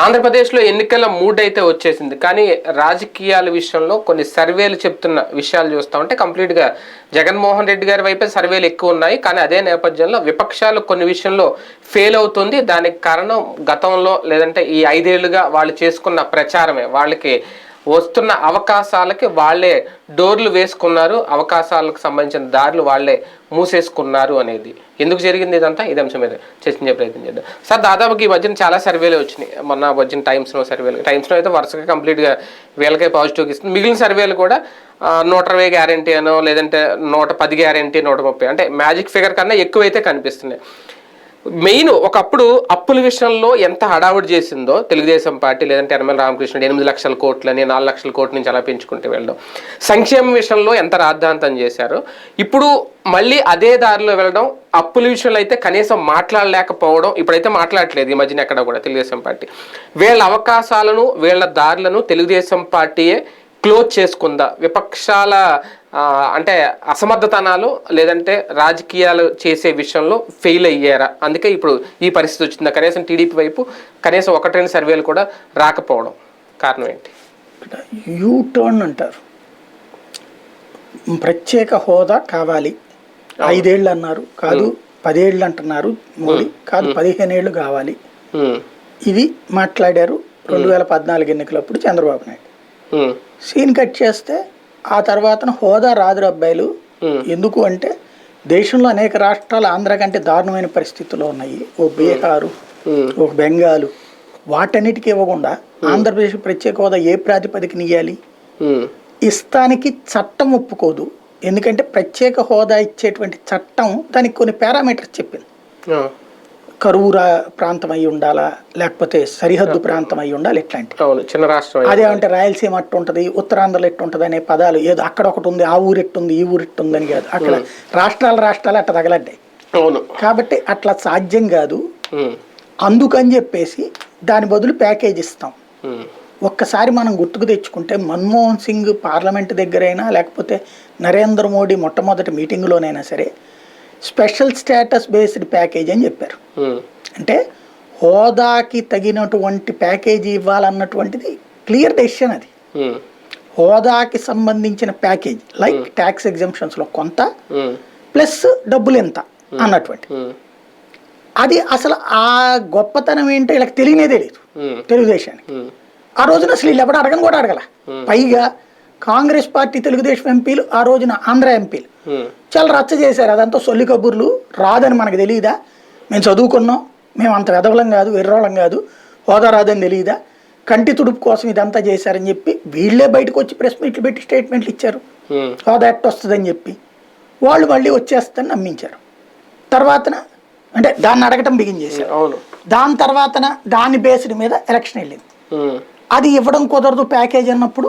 ఆంధ్రప్రదేశ్లో ఎన్నికల మూడ్ అయితే వచ్చేసింది. కానీ రాజకీయాల విషయంలో కొన్ని సర్వేలు చెప్తున్న విషయాలు చూస్తా ఉంటే కంప్లీట్గా జగన్మోహన్ రెడ్డి గారి వైపే సర్వేలు ఎక్కువ ఉన్నాయి. కానీ అదే నేపథ్యంలో విపక్షాలు కొన్ని విషయంలో ఫెయిల్ అవుతుంది. దానికి కారణం గతంలో లేదంటే ఈ ఐదేళ్ళుగా వాళ్ళు చేసుకున్న ప్రచారమే. వాళ్ళకి వస్తున్న అవకాశాలకి వాళ్ళే డోర్లు వేసుకున్నారు. అవకాశాలకు సంబంధించిన దారులు వాళ్ళే మూసేసుకున్నారు అనేది. ఎందుకు జరిగింది ఇదంతా? ఇది అంశం మీద చర్చించే ప్రయత్నం చేద్దాం. సార్ దాదాపుకి ఈ మధ్యన చాలా సర్వేలు వచ్చినాయి. మొన్న వచ్చిన టైమ్స్లో సర్వేలు. టైమ్స్లో అయితే వరుసగా కంప్లీట్గా వీళ్ళకే పాజిటివ్ ఇస్తుంది. మిగిలిన సర్వేలు కూడా నూట ఇరవై గ్యారంటీ అనో లేదంటే నూట పది గ్యారంటీ నూట ముప్పై. అంటే మ్యాజిక్ ఫిగర్ కన్నా ఎక్కువైతే కనిపిస్తున్నాయి. మెయిన్ ఒకప్పుడు అప్పుల విషయంలో ఎంత హడావుడి చేసిందో తెలుగుదేశం పార్టీ లేదంటే యనమల రామకృష్ణుడు ఎనిమిది లక్షల కోట్లని నాలుగు లక్షల కోట్ల నుంచి అలా పెంచుకుంటూ వెళ్ళడం. సంక్షేమం విషయంలో ఎంత రాద్ధాంతం చేశారో. ఇప్పుడు మళ్ళీ అదే దారిలో వెళ్ళడం అప్పుల విషయంలో అయితే కనీసం మాట్లాడలేకపోవడం ఇప్పుడైతే మాట్లాడట్లేదు ఈ మధ్యన ఎక్కడ కూడా తెలుగుదేశం పార్టీ. వీళ్ళ అవకాశాలను వీళ్ళ దారులను తెలుగుదేశం పార్టీయే క్లోజ్ చేసుకుందా? విపక్షాల అంటే అసమర్థతనాలు లేదంటే రాజకీయాలు చేసే విషయంలో ఫెయిల్ అయ్యారా? అందుకే ఇప్పుడు ఈ పరిస్థితి వచ్చిందా. కనీసం టీడీపీ వైపు కనీసం ఒకటి రెండు సర్వేలు కూడా రాకపోవడం కారణం ఏంటి? యూ టర్న్ అంటారు. ప్రత్యేక హోదా కావాలి. ఐదేళ్ళు అన్నారు. కాదు పదేళ్ళు అంటున్నారు మోడీ. కాదు పదిహేను ఏళ్ళు కావాలి. ఇది మాట్లాడారు రెండు వేల పద్నాలుగు ఎన్నికలప్పుడు చంద్రబాబు నాయుడు. సీన్ కట్ చేస్తే ఆ తర్వాత హోదా రాదు అబ్బాయిలు. ఎందుకు అంటే దేశంలో అనేక రాష్ట్రాలు ఆంధ్ర కంటే దారుణమైన పరిస్థితుల్లో ఉన్నాయి. ఓ బీహారు ఒక బెంగాలు. వాటన్నిటికీ ఇవ్వకుండా ఆంధ్రప్రదేశ్ ప్రత్యేక హోదా ఏ ప్రాతిపదికన ఇవ్వాలి ఇస్తానికి చట్టం ఒప్పుకోదు. ఎందుకంటే ప్రత్యేక హోదా ఇచ్చేటువంటి చట్టం దానికి కొన్ని పారామీటర్స్ చెప్పింది. కరువు ప్రాంతం అయి ఉండాలా? లేకపోతే సరిహద్దు ప్రాంతం అయి ఉండాలి? ఇట్లాంటి అవును చిన్న రాష్ట్రం అయితే. అదేమంటే రాయలసీమ అట్టు ఉంటుంది ఉత్తరాంధ్రలో ఎట్టు ఉంటుంది అనే పదాలు ఏదో అక్కడ ఒకటి ఉంది ఆ ఊరు ఎట్టుంది ఈ ఊరు ఎట్టుంది అని కాదు. అక్కడ రాష్ట్రాలు రాష్ట్రాలు అట్ట తగలడ్డాయి. అవును. కాబట్టి అట్లా సాధ్యం కాదు. అందుకని చెప్పేసి దాని బదులు ప్యాకేజ్ ఇస్తాం. ఒక్కసారి మనం గుర్తుకు తెచ్చుకుంటే మన్మోహన్ సింగ్ పార్లమెంట్ దగ్గరైనా లేకపోతే నరేంద్ర మోడీ మొట్టమొదటి మీటింగ్లోనైనా సరే స్పెషల్ స్టేటస్ బేస్డ్ ప్యాకేజ్ అని చెప్పారు. ఉమ్, అంటే హోదాకి తగినటువంటి ప్యాకేజీ ఇవ్వాలన్నటువంటిది క్లియర్ డెసిషన్ అది. ఉమ్, హోదాకి సంబంధించిన ప్యాకేజ్ లైక్ ట్యాక్స్ ఎగ్జంప్షన్స్లో కొంత ప్లస్ డబ్బులు ఎంత అన్నటువంటి. అది అసలు ఆ గొప్పతనం ఏంటో వీళ్ళకి తెలియనే తెలియదు తెలుగుదేశానికి. ఆ రోజున అసలు వీళ్ళు ఎవడు అడగని కూడా అడగల. పైగా కాంగ్రెస్ పార్టీ తెలుగుదేశం ఎంపీలు ఆ రోజున ఆంధ్ర ఎంపీలు. చాలా రచ్చ చేశారు. అదంతా సొల్లి కబుర్లు. రాదని మనకు తెలియదా మేము చదువుకున్నాం. మేము అంత వెదవలం కాదు వెర్రోళం కాదు. హోదా రాదని తెలియదా కంటి తుడుపు కోసం ఇదంతా చేశారని చెప్పి వీళ్ళే బయటకు వచ్చి ప్రెస్ మీట్లు పెట్టి స్టేట్మెంట్లు ఇచ్చారు. హోదా ఎట్ట వస్తుందని చెప్పి. వాళ్ళు మళ్ళీ వచ్చేస్తుందని నమ్మించారు. తర్వాతన అంటే దాన్ని అడగటం బిగిన్ చేశారు. దాని తర్వాతన దాని బేస్డ్ మీద ఎలక్షన్ వెళ్ళింది. అది ఇవ్వడం కుదరదు ప్యాకేజ్ అన్నప్పుడు.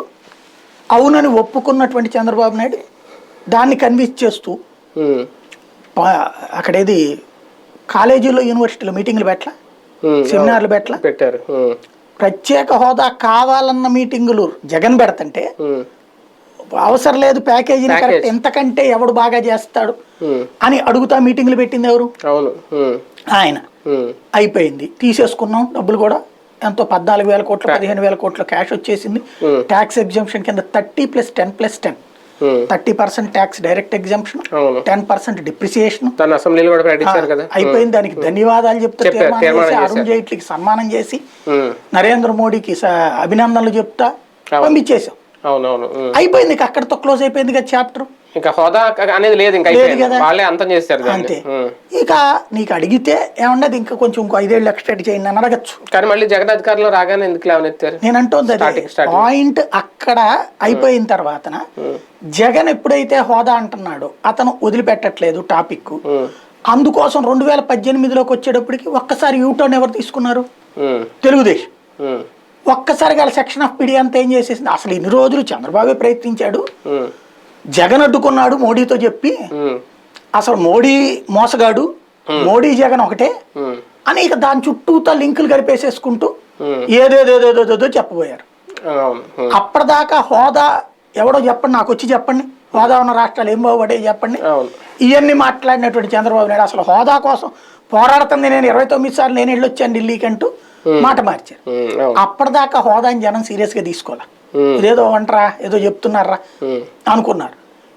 అవునని ఒప్పుకున్నటువంటి చంద్రబాబు నాయుడు దాన్ని కన్విన్స్ చేస్తూ అక్కడేది కాలేజీలో యూనివర్సిటీలో మీటింగ్లు పెట్టలా? ఉమ్, సెమినార్లు పెట్టలా? పెట్టారు. ప్రత్యేక హోదా కావాలన్న మీటింగులు జగన్ పెడతంటే అవసరం లేదు ప్యాకేజీని ప్యాకేజ్. కరెక్ట్ ఎంతకంటే ఎవడు బాగా చేస్తాడు అని అడుగుతా మీటింగ్లు పెట్టింది ఎవరు? ఆయన. అయిపోయింది. తీసేసుకున్నాం డబ్బులు కూడా. ఎంతో పద్నాలుగు వేల కోట్లు పదిహేను వేల కోట్ల క్యాష్ వచ్చేసింది. ట్యాక్స్ ఎగ్జంప్షన్ కింద thirty plus ten plus ten. Thirty percent tax direct exemption అవును. Ten percent depreciation. అసెంబ్లీలో కూడా కదా. అయిపోయింది. దానికి ధన్యవాదాలు చెప్తూ. అరుణ్ జైట్లీకి సన్మానం చేసి నరేంద్ర మోడీకి అభినందనలు చెప్తా ఉమ్. అయిపోయింది. అక్కడతో క్లోజ్ అయిపోయింది కదా చాప్టర్ ఇంకా హోదా అనేది లేదు ఇంకా. వాళ్ళే అంతం చేస్తారు అంతే. ఇక నీకు అడిగితే ఏమన్నది ఇంకా కొంచెం ఇంకో ఐదేళ్ళు ఎక్స్టెండ్ చేయండి అని అడగచ్చు. కానీ మళ్ళీ జగన్ అధికారంలో రాగానే ఎందుకు లేవనెత్తారు? నేను అంటోంది. పాయింట్ అక్కడ అయిపోయిన తర్వాతన జగన్ ఎప్పుడైతే హోదా అంటున్నాడో అతను వదిలిపెట్టట్లేదు టాపిక్ అందుకోసం రెండు వేల పద్దెనిమిదిలోకి వచ్చేటప్పటికి ఒక్కసారి యూటర్న్ ఎవరు తీసుకున్నారు? తెలుగుదేశం. ఒక్కసారిగా సెక్షన్ ఆఫ్ పిడి అంతా ఏం చేసేసింది? అసలు ఇన్ని రోజులు చంద్రబాబే ప్రయత్నించాడు. జగన్ అడ్డుకున్నాడు మోడీతో చెప్పి అసలు మోడీ మోసగాడు మోడీ జగన్ ఒకటే. అని ఇక దాని చుట్టూతో లింకులు కలిపేసేసుకుంటూ ఉమ్. ఏదేదేదేదేదో చెప్పబోయారు. అప్పటిదాకా హోదా ఎవడో చెప్పండి నాకు వచ్చి చెప్పండి. హోదా ఉన్న రాష్ట్రాలు ఏం బాగుపడే చెప్పండి. ఇవన్నీ మాట్లాడినటువంటి చంద్రబాబు నాయుడు అసలు హోదా కోసం పోరాడుతుంది. నేను ఇరవై తొమ్మిది సార్లు నేను వెళ్ళొచ్చాను ఢిల్లీకి అంటూ మాట మార్చారు. అప్పటిదాకా హోదాని జనం సీరియస్గా తీసుకోవాలి? ఇదేదో అంటారా ఏదో చెప్తున్నారా ఉమ్, అనుకున్నారు.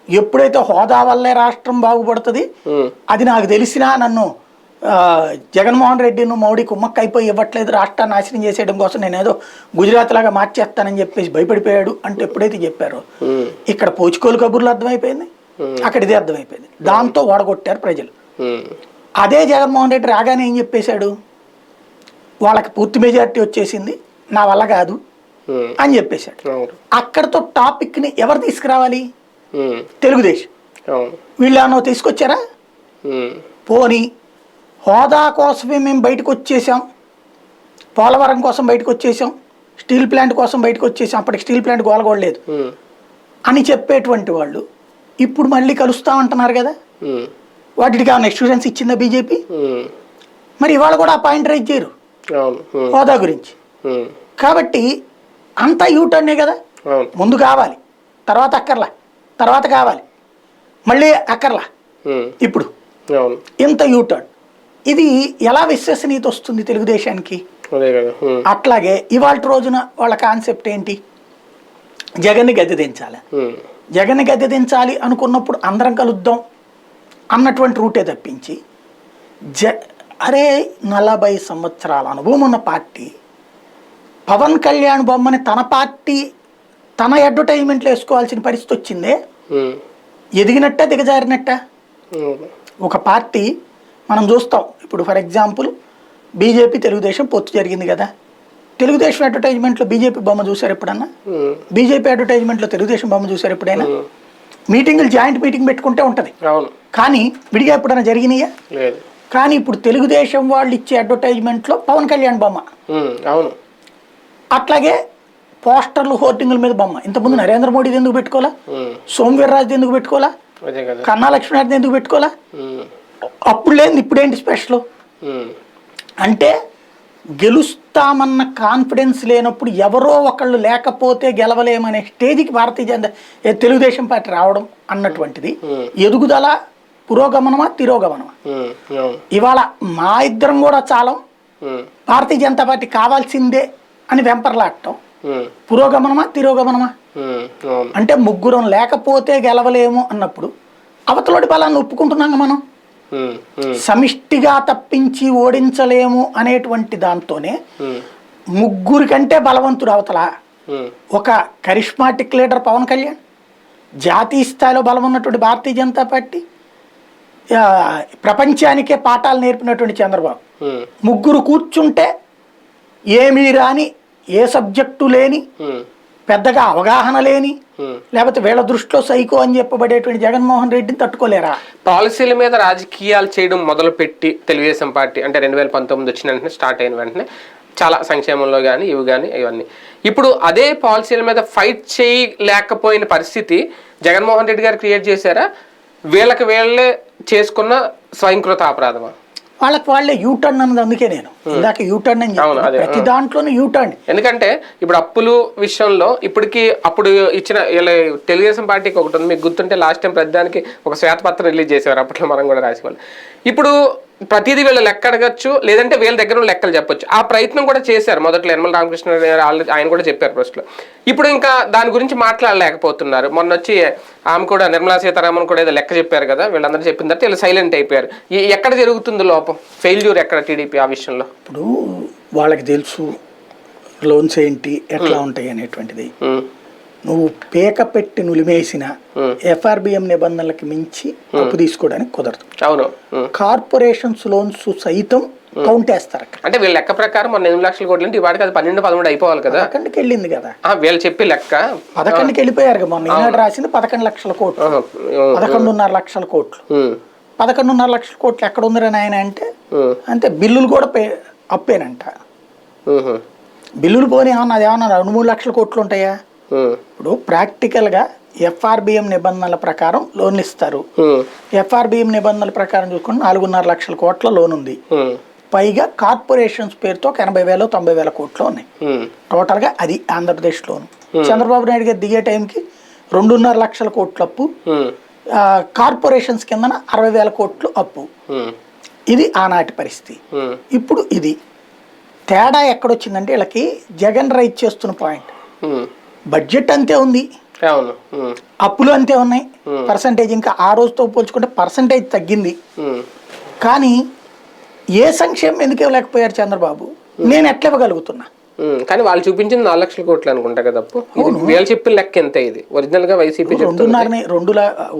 ఎప్పుడైతే హోదా వల్లే రాష్ట్రం బాగుపడుతుంది అది నాకు తెలిసినా నన్ను జగన్మోహన్ రెడ్డిను మౌడీ కుమ్మక్క అయిపోయి ఇవ్వట్లేదు రాష్ట్రాన్ని నాశనం చేసేయడం కోసం నేను ఏదో గుజరాత్ లాగా మార్చేస్తానని చెప్పేసి భయపడిపోయాడు అంటే ఎప్పుడైతే చెప్పారో. ఇక్కడ పోచుకోలు కబుర్లు అర్థమైపోయింది అక్కడ ఇదే అర్థమైపోయింది. దాంతో ఓడగొట్టారు ప్రజలు. అదే జగన్మోహన్ రెడ్డి రాగానే ఏం చెప్పేశాడు? వాళ్ళకి పూర్తి మెజారిటీ వచ్చేసింది నా వల్ల కాదు. అని చెప్పేశాడు. అక్కడతో టాపిక్ని ఎవరు తీసుకురావాలి? ఉమ్, తెలుగుదేశం. వీళ్ళు ఏమన్నా తీసుకొచ్చారా? ఉమ్, పోనీ హోదా కోసమే మేము బయటకు వచ్చేసాం. పోలవరం కోసం బయటకు వచ్చేసాం. స్టీల్ ప్లాంట్ కోసం బయటకు వచ్చేసాం. అప్పటికి స్టీల్ ప్లాంట్ గోలగొడలేదు అని చెప్పేటువంటి వాళ్ళు ఇప్పుడు మళ్ళీ కలుస్తా అంటున్నారు కదా? వాటికి ఏమైనా ఎక్స్పీరియన్స్ ఇచ్చిందా బీజేపీ? మరి ఇవాళ కూడా ఆ పాయింట్ రైజ్ చేయరు. హోదా గురించి. కాబట్టి అంతా యూటర్నే కదా? ముందు కావాలి తర్వాత అక్కర్లా తర్వాత కావాలి మళ్ళీ అక్కర్లా. ఇప్పుడు ఇంత యూటర్న్. ఇది ఎలా విశ్వసనీయత వస్తుంది తెలుగుదేశానికి? అట్లాగే ఇవాళ రోజున వాళ్ళ కాన్సెప్ట్ ఏంటి? జగన్ని గద్దె దించాలి. జగన్ని గద్దె దించాలి అనుకున్నప్పుడు అందరం కలుద్దాం అన్నటువంటి రూటే తప్పించి జ అరే నలభై సంవత్సరాల అనుభవం ఉన్న పార్టీ పవన్ కళ్యాణ్ బొమ్మని తన పార్టీ తన అడ్వర్టైజ్మెంట్లో వేసుకోవాల్సిన పరిస్థితి వచ్చిందే. ఎదిగినట్ట దిగజారినట్ట. ఒక పార్టీ మనం చూస్తాం. ఇప్పుడు ఫర్ ఎగ్జాంపుల్ బీజేపీ తెలుగుదేశం పొత్తు జరిగింది కదా. తెలుగుదేశం అడ్వర్టైజ్మెంట్లో బీజేపీ బొమ్మ చూసారు ఎప్పుడన్నా? బీజేపీ అడ్వర్టైజ్మెంట్లో తెలుగుదేశం బొమ్మ చూసారు ఎప్పుడైనా? మీటింగులు జాయింట్ మీటింగ్ పెట్టుకుంటే ఉంటుంది. కానీ విడిగా ఎప్పుడైనా జరిగినాయా? లేదు. కానీ ఇప్పుడు తెలుగుదేశం వాళ్ళు ఇచ్చే అడ్వర్టైజ్మెంట్లో పవన్ కళ్యాణ్ బొమ్మ. అవును. అట్లాగే పోస్టర్లు హోర్డింగుల మీద బొమ్మ. ఇంతకుముందు నరేంద్ర మోడీది ఎందుకు పెట్టుకోవాలా? సోమవీర్రాజుది ఎందుకు పెట్టుకోవాలా? కన్నా లక్ష్మీనాథ్ది ఎందుకు పెట్టుకోవాలా? అప్పుడు లేదు ఇప్పుడేంటి స్పెషల్? అంటే గెలుస్తామన్న కాన్ఫిడెన్స్ లేనప్పుడు ఎవరో ఒకళ్ళు లేకపోతే గెలవలేమనే స్టేజ్కి భారతీయ జనతా తెలుగుదేశం పార్టీ రావడం అన్నటువంటిది. ఎదుగుదల పురోగమనమా తిరోగమనమా? ఇవాళ మా ఇద్దరం కూడా చాలం భారతీయ జనతా పార్టీ కావాల్సిందే అని వెంపర్లాడటం. పురోగమనమా తిరోగమనమా? అంటే ముగ్గురం లేకపోతే గెలవలేము అన్నప్పుడు అవతలోడి బలాన్ని ఒప్పుకుంటున్నాం మనం. సమిష్టిగా తప్పించి ఓడించలేము అనేటువంటి దాంతోనే ముగ్గురి కంటే బలవంతుడు అవతల ఒక కరిష్మాటిక్ లీడర్ పవన్ కళ్యాణ్ జాతీయ స్థాయిలో బలం ఉన్నటువంటి భారతీయ జనతా పార్టీ ప్రపంచానికే పాఠాలు నేర్పినటువంటి చంద్రబాబు. ముగ్గురు కూర్చుంటే ఏమీ రాని ఏ సబ్జెక్టు లేని పెద్దగా అవగాహన లేని. లేకపోతే వీళ్ళ దృష్టిలో సైకో అని చెప్పబడేటువంటి జగన్మోహన్ రెడ్డిని తట్టుకోలేరా? పాలసీల మీద రాజకీయాలు చేయడం మొదలుపెట్టి తెలుగుదేశం పార్టీ అంటే రెండు వేల పంతొమ్మిది వచ్చిన వెంటనే స్టార్ట్ అయిన వెంటనే చాలా సంక్షేమంలో కానీ ఇవి కానీ ఇవన్నీ. ఇప్పుడు అదే పాలసీల మీద ఫైట్ చేయలేకపోయిన పరిస్థితి జగన్మోహన్ రెడ్డి గారు క్రియేట్ చేశారా? వీళ్ళకి వీళ్ళే చేసుకున్న స్వయంకృత అపరాధమా? వాళ్ళకి వాళ్ళే యూటర్న్ అన్నది అందుకే నేను. ఇందాక యూటర్న్ అని చెప్పాను. ప్రతి దాంట్లోనూ యూటర్న్ ఎందుకంటే ఇప్పుడు అప్పులు విషయంలో ఇప్పటికి అప్పుడు ఇచ్చిన తెలుగుదేశం పార్టీకి ఒకటి ఉంది. మీకు గుర్తుంటే లాస్ట్ టైం ప్రతిదానికి ఒక శ్వేతపత్రం రిలీజ్ చేసేవారు. అప్పట్లో మనం కూడా రాసేవాళ్ళు. ఇప్పుడు ప్రతిదీ వీళ్ళు లెక్క అడగచ్చు లేదంటే వీళ్ళ దగ్గర లెక్కలు చెప్పొచ్చు. ఆ ప్రయత్నం కూడా చేశారు మొదట్లో యనమల రామకృష్ణ ఆయన కూడా చెప్పారు ఫస్ట్లో. ఇప్పుడు ఇంకా దాని గురించి మాట్లాడలేకపోతున్నారు. మొన్న వచ్చి ఆమె కూడా నిర్మలా సీతారామన్ కూడా ఏదో లెక్క చెప్పారు కదా వీళ్ళందరూ చెప్పిన తర్వాత వీళ్ళు సైలెంట్ అయిపోయారు. ఎక్కడ జరుగుతుంది లోపం? ఫెయిల్యూర్ ఎక్కడ టీడీపీ ఆ విషయంలో? ఇప్పుడు వాళ్ళకి తెలుసు లోన్స్ ఏంటి ఎట్లా ఉంటాయి అనేటువంటిది. నువ్వు పేక పెట్టి నులిమేసిన. ఎఫ్ఆర్బిఎం నిబంధనలకు మించి అప్పు తీసుకోవడానికి కుదరదు. అవును. కార్పొరేషన్స్ లోన్స్ సైతం కౌంట్ వేస్తారు అంటే వీళ్ళ లెక్క ప్రకారం మన ఎనిమిది లక్షల కోట్లు అంటే ఈ వాటికి అది పన్నెండు పదమూడు అయిపోవాలి కదా. పదకొండుకి వెళ్ళింది కదా. వీళ్ళు చెప్పి లెక్క. పదకొండుకి వెళ్ళిపోయారు కదా మొన్న. ఈనాడు రాసింది పదకొండు లక్షల కోట్లు. పదకొండున్నర లక్షల కోట్లు. పదకొండున్నర లక్షల కోట్లు ఎక్కడ ఉందిరని ఆయన అంటే అంతే బిల్లులు కూడా పే అప్పేనంట. బిల్లులు పోనీ ఏమన్నా అది ఏమన్నా రెండు మూడు లక్షల కోట్లు ఉంటాయా? ఇప్పుడు ప్రాక్టికల్గా ఎఫ్ఆర్బిఎం నిబంధనల ప్రకారం లోన్లు ఇస్తారు. ఎఫ్ఆర్బిఎం నిబంధనల ప్రకారం చూసుకుంటే నాలుగున్నర లక్షల కోట్ల లోన్ ఉంది. పైగా కార్పొరేషన్స్ పేరుతో ఒక ఎనభై వేలు తొంభై వేల కోట్లు ఉన్నాయి. టోటల్గా అది ఆంధ్రప్రదేశ్ లోన్. చంద్రబాబు నాయుడు గారు దిగే టైంకి రెండున్నర లక్షల కోట్ల అప్పు. కార్పొరేషన్స్ కిందన అరవై వేల కోట్లు అప్పు. ఇది ఆనాటి పరిస్థితి. ఇప్పుడు ఇది తేడా ఎక్కడొచ్చిందంటే వీళ్ళకి జగన్ రైట్ చేస్తున్న పాయింట్. బడ్జెట్ అంతే ఉంది. అప్పులు అంతే ఉన్నాయి. పర్సంటేజ్ ఇంకా ఆ రోజుతో పోల్చుకుంటే పర్సంటేజ్ తగ్గింది. కానీ ఏ సంక్షేమం ఎందుకు ఇవ్వలేకపోయారు చంద్రబాబు? నేను ఎట్లా ఇవ్వగలుగుతున్నా. కానీ వాళ్ళు చూపించింది నాలుగు లక్షల కోట్లు అనుకుంటా కదా అప్పు. ఇది వీళ్ళు చెప్పిన లెక్క ఎంత ఇది? ఒరిజినల్గా వైసీపీ రెండున్నరని రెండు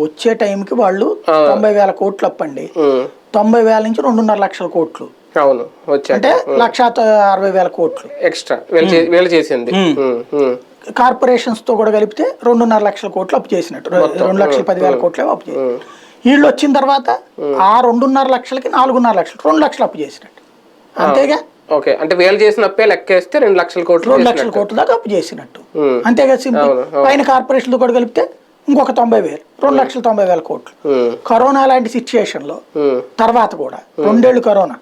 వచ్చే టైంకి వాళ్ళు తొంభై వేల కోట్లు అప్పండి. తొంభై వేల నుంచి రెండున్నర లక్షల కోట్లు. అవును వచ్చాక అంటే లక్ష అరవై వేల కోట్లు. ఎక్స్ట్రా. వీళ్ళు చేసింది. ఉమ్. ఉమ్. కార్పొరేషన్స్తో కూడా కలిపితే రెండున్నర లక్షల కోట్లు అప్పు చేసినట్టు రెండు లక్షల పదివేల కోట్లు అప్పు చేసి వీళ్ళు వచ్చిన తర్వాత ఆ రెండున్నర లక్షలకి నాలుగున్నర లక్షలు రెండు లక్షలు అప్పు చేసినట్టు అంతేగా ఓకే అంటే వీళ్ళు చేసిన అప్పే లెక్కేస్తే రెండు లక్షల కోట్లు రెండు లక్షల కోట్ల దాకా అప్పు చేసినట్టు. అంతేగా సింపుల్ పైన కార్పొరేషన్లు కూడా కలిపితే ఇంకొక తొంభై వేలు రెండు లక్షల తొంభై వేల కోట్లు. కరోనా లాంటి సిచ్యుయేషన్లో ఉమ్. తర్వాత కూడా రెండేళ్ళు కరోనా.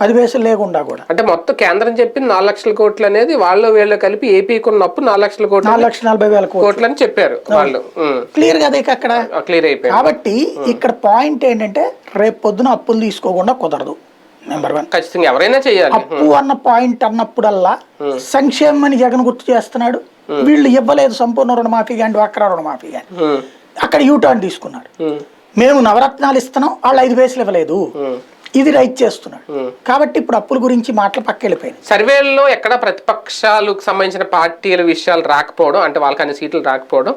పది పైసలు లేకుండా కూడా. అంటే మొత్తం కేంద్రం చెప్పింది నాలుగు లక్షల కోట్లు అనేది వాళ్ళు వీళ్ళు కలిపి ఏపీకి ఉన్నప్పు నాలుగు లక్షల కోట్లు నాలుగు లక్షల నలభై వేల కోట్లు. అని చెప్పారు వాళ్ళు. క్లియర్గా అదే అక్కడ? క్లియర్ అయిపోయింది. కాబట్టి ఇక్కడ పాయింట్ ఏంటంటే రేపు పొద్దున అప్పులు తీసుకోకుండా కుదరదు నెంబర్ వన్. ఖచ్చితంగా ఎవరైనా చేయాలి. అప్పు అన్న పాయింట్ అన్నప్పుడల్లా సంక్షేమం అని జగన్ గుర్తు చేస్తున్నాడు. వీళ్ళు ఇవ్వలేదు సంపూర్ణ రుణమాఫీ కానీ డ్వాక్రా రుణమాఫీ కానీ. అక్కడ యూటర్న్ తీసుకున్నాడు. మేము నవరత్నాలు ఇస్తున్నాం వాళ్ళు ఐదు పైసలు ఇవ్వలేదు. ఇది రైట్ చేస్తున్నాడు. కాబట్టి ఇప్పుడు అప్పుల గురించి మాటలు పక్క వెళ్ళిపోయినాయి సర్వేల్లో ఎక్కడ ప్రతిపక్షాలకు సంబంధించిన పార్టీల విషయాలు రాకపోవడం అంటే వాళ్ళకి అన్ని సీట్లు రాకపోవడం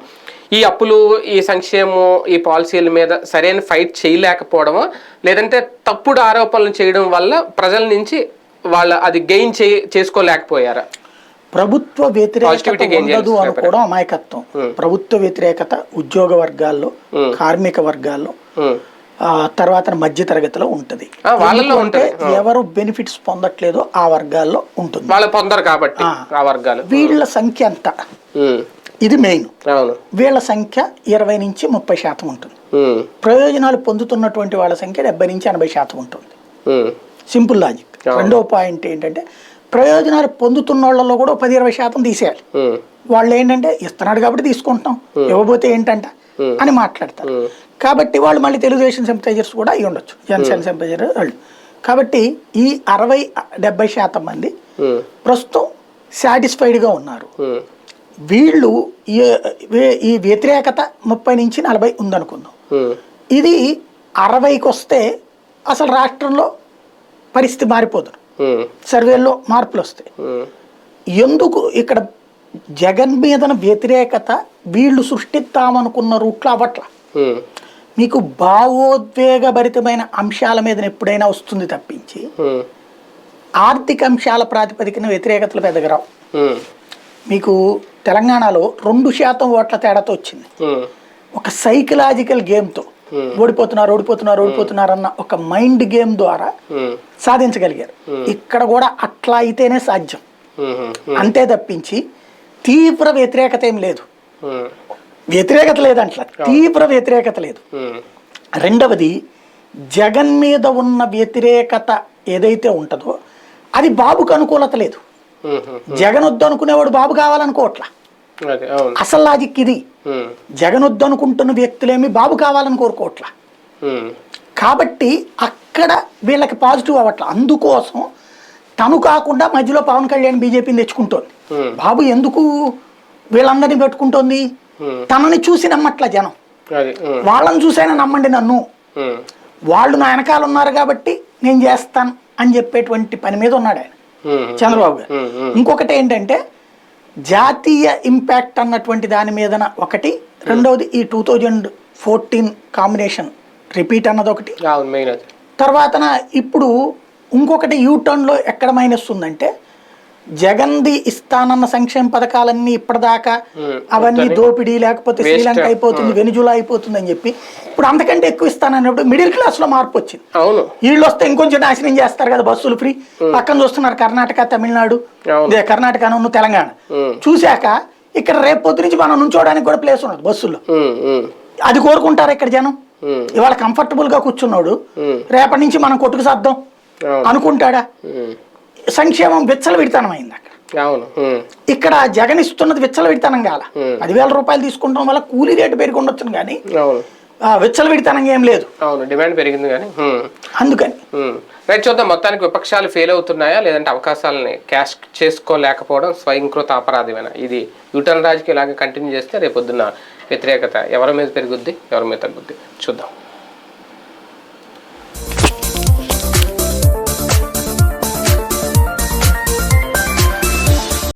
ఈ అప్పులు ఈ సంక్షేమం ఈ పాలసీల మీద సరైన ఫైట్ చేయలేకపోవడమా లేదంటే తప్పుడు ఆరోపణలు చేయడం వల్ల ప్రజల నుంచి వాళ్ళ అది గెయిన్ చే చేసుకోలేకపోయారా? ప్రభుత్వ వ్యతిరేకత ఉండదు అనుకోవడం అమాయకత్వం. ప్రభుత్వ వ్యతిరేకత ఉద్యోగ వర్గాల్లో కార్మిక వర్గాల్లో తర్వాత మధ్య తరగతిలో ఉంటది అంటే ఉంటుంది. ఎవరు బెనిఫిట్స్ పొందట్లేదో ఆ వర్గాల్లో ఉంటుంది. వాళ్ళు పొందరు కాబట్టి ఆ. వర్గాలు. వీళ్ళ సంఖ్య ఎంత ఉమ్. ఇది మెయిన్. వీళ్ళ సంఖ్య ఇరవై నుంచి ముప్పై శాతం ఉంటుంది. ప్రయోజనాలు పొందుతున్నటువంటి వాళ్ళ సంఖ్య డెబ్బై నుంచి ఎనభై శాతం ఉంటుంది. సింపుల్ లాజిక్ రెండో పాయింట్ ఏంటంటే ప్రయోజనాలు పొందుతున్న వాళ్ళలో కూడా పది ఇరవై శాతం తీసేయాలి. వాళ్ళు ఏంటంటే ఇస్తున్నాడు కాబట్టి తీసుకుంటున్నాం. ఇవ్వబోతే ఏంటంట? అని మాట్లాడతారు కాబట్టి వాళ్ళు మళ్ళీ తెలుగుదేశం సింపథైజర్స్ కూడా అయి ఉండొచ్చు జనసేన సింపథైజర్ వాళ్ళు కాబట్టి ఈ అరవై డెబ్బై శాతం మంది. ప్రస్తుతం సాటిస్ఫైడ్గా ఉన్నారు. వీళ్ళు ఈ- వ్యతిరేకత ముప్పై నుంచి నలభై ఉందనుకుందాం. ఇది అరవైకి వస్తే అసలు రాష్ట్రంలో పరిస్థితి మారిపోతుంది ఉమ్. సర్వేల్లో మార్పులు వస్తాయి. ఎందుకు ఇక్కడ జగన్ మీదన వ్యతిరేకత వీళ్ళు సృష్టిద్దామనుకున్న రూట్లో అవ్వట్ల ఉమ్. మీకు భావోద్వేగభరితమైన అంశాల మీద ఎప్పుడైనా వస్తుంది తప్పించి. ఆర్థిక అంశాల ప్రాతిపదికన వ్యతిరేకతలు పెద్దగా రావు ఉమ్. మీకు తెలంగాణలో రెండు శాతం ఓట్ల తేడాతో వచ్చింది. ఒక సైకలాజికల్ గేమ్తో ఓడిపోతున్నారు ఓడిపోతున్నారు ఓడిపోతున్నారు అన్న ఒక మైండ్ గేమ్ ద్వారా. సాధించగలిగారు ఇక్కడ కూడా అట్లా అయితేనే సాధ్యం. అంతే తప్పించి తీవ్ర వ్యతిరేకత ఏం లేదు. వ్యతిరేకత లేదంట్లా తీవ్ర వ్యతిరేకత లేదు. రెండవది జగన్ మీద ఉన్న వ్యతిరేకత ఏదైతే ఉంటుందో అది బాబుకు అనుకూలత లేదు. జగన్ వద్దు అనుకునేవాడు బాబు కావాలనుకోవట్లా అసలు లాజిక్ ఇది. జగన్ వద్దు అనుకుంటున్న వ్యక్తులేమి బాబు కావాలని కోరుకోవట్లా. కాబట్టి అక్కడ వీళ్ళకి పాజిటివ్ అవ్వట్ల అందుకోసం తను కాకుండా మధ్యలో పవన్ కళ్యాణ్ బీజేపీని తెచ్చుకుంటోంది. బాబు ఎందుకు వీళ్ళందరినీ పెట్టుకుంటోంది. తనని చూసి నమ్మట్ల జనం. వాళ్ళని చూసైనా నమ్మండి నన్ను. వాళ్ళు నా వెనకాల ఉన్నారు కాబట్టి నేను చేస్తాను అని చెప్పేటువంటి పని మీద ఉన్నాడు ఆయన. చంద్రబాబు గారు. ఇంకొకటి ఏంటంటే జాతీయ ఇంపాక్ట్ అన్నటువంటి దాని మీదన ఒకటి రెండవది ఈ two thousand fourteen combination repeat అన్నది ఒకటి తర్వాతన ఇప్పుడు ఇంకొకటి యూటర్న్లో ఎక్కడ మైనస్ ఉందంటే జగన్ది ఇస్తానన్న సంక్షేమ పథకాలన్నీ ఇప్పటిదాకా. అవన్నీ దోపిడీ లేకపోతే. శ్రీలంక అయిపోతుంది వెనుజులా అయిపోతుంది అని చెప్పి ఇప్పుడు అంతకంటే ఎక్కువ ఇస్తానన్నప్పుడు మిడిల్ క్లాస్లో మార్పు వచ్చింది అవును వీళ్ళు వస్తే ఇంకొంచెం నాశనం చేస్తారు కదా బస్సులు ఫ్రీ పక్కన చూస్తున్నారు కర్ణాటక తమిళనాడు అవును. ఇదే కర్ణాటక ఉన్న తెలంగాణ. చూశాక ఇక్కడ రేపు పొద్దు నుంచి మనం నుంచోడానికి కూడా ప్లేస్ ఉండదు బస్సుల్లో. ఉమ్. అది కోరుకుంటారు ఇక్కడ జనం. ఇవాళ కంఫర్టబుల్గా కూర్చున్నాడు. రేపటి నుంచి మనం కొట్టుకు సర్దాం అనుకుంటాడా. సంక్షేమం విచ్చల విడతనం అయింది అక్కడ. ఇక్కడ జగన్ ఇస్తున్నది విచ్చల విడతనం కాల. పదివేల రూపాయలు తీసుకుంటాం వల్ల కూలీ రేటు పెరిగి ఉండొచ్చును కానీ అవును. ఆ, విచ్చలవిడితనంగా ఏం లేదు. అవును డిమాండ్ పెరిగింది కానీ. అందుకని. రైట్ చూద్దాం. మొత్తానికి విపక్షాలు ఫెయిల్ అవుతున్నాయా? లేదంటే అవకాశాలని క్యాష్ చేసుకోలేకపోవడం స్వయంకృత అపరాధమేనా? ఇది యూటర్న్ రాజకీయ ఇలాగే కంటిన్యూ చేస్తే రేపొద్దున వ్యతిరేకత ఎవరి మీద పెరుగుద్ది ఎవరి మీద తగ్గుద్ది? చూద్దాం.